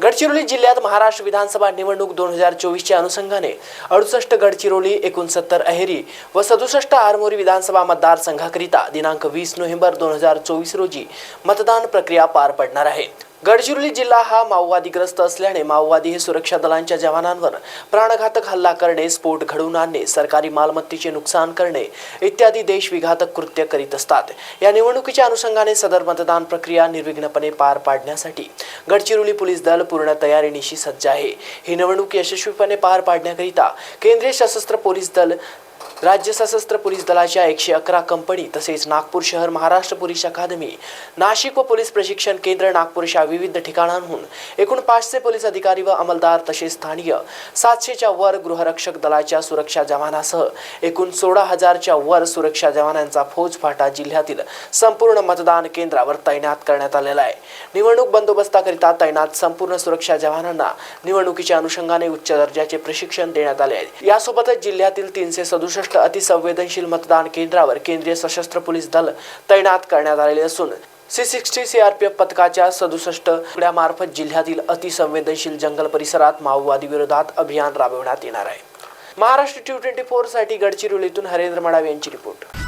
गडचिरोली जिल्ह्यात महाराष्ट्र विधानसभा निवडणूक दोन हजार चोवीसच्या अनुषंगाने अडुसष्ट गडचिरोली एकोणसत्तर अहेरी व सदुसष्ट आरमोरी विधानसभा मतदारसंघाकरिता दिनांक वीस नोव्हेंबर दोन हजार चोवीस रोजी मतदान प्रक्रिया पार पडणार आहे. गडचिरोली जिल्हा हा माओवादीग्रस्त असल्याने माओवादी हे सुरक्षा दलांच्या जवानांवर प्राणघातक हल्ला करणे स्फोट घडवून आणणे सरकारी मालमत्तेचे नुकसान करणे इत्यादी देशविघातक कृत्य करीत असतात. या निवडणुकीच्या अनुषंगाने सदर मतदान प्रक्रिया निर्विघ्नपणे पार पाडण्यासाठी गडचिरोली पोलीस दल पूर्ण तयारीनिशी सज्ज आहे. ही निवडणूक यशस्वीपणे पार पाडण्याकरिता केंद्रीय सशस्त्र पोलीस दल राज्य सशस्त्र पोलीस दलाच्या एकशे अकरा कंपनी तसेच नागपूर शहर महाराष्ट्र पोलीस अकादमी नाशिक व पोलीस प्रशिक्षण केंद्र नागपूरच्या विविध ठिकाणांहून एकूण पाचशे पोलीस अधिकारी व अंमलदार तसेच स्थानीय सातशेच्या वर गृहरक्षक दलाच्या सुरक्षा जवानासह एकूण सोळा हजारच्या वर सुरक्षा जवानांचा फौजफाटा जिल्ह्यातील संपूर्ण मतदान केंद्रावर तैनात करण्यात आलेला आहे. निवडणूक बंदोबस्ताकरिता तैनात संपूर्ण सुरक्षा जवानांना निवडणुकीच्या अनुषंगाने उच्च दर्जाचे प्रशिक्षण देण्यात आले आहे. यासोबतच जिल्ह्यातील तीनशे सदुसष्ट अतिसंवेदनशील मतदान केंद्रावर केंद्रीय सशस्त्र पोलीस दल तैनात करण्यात आलेले असून सी सिक्स्टी सीआरपीएफ पथकाच्या सदुसष्ट तुकड्यामार्फत जिल्ह्यातील अतिसंवेदनशील जंगल परिसरात माओवादी विरोधात अभियान राबविण्यात येणार आहे. महाराष्ट्र टी ट्वेंटी फोरसाठी गडचिरोलीतून हरेंद्र मडावी यांची रिपोर्ट.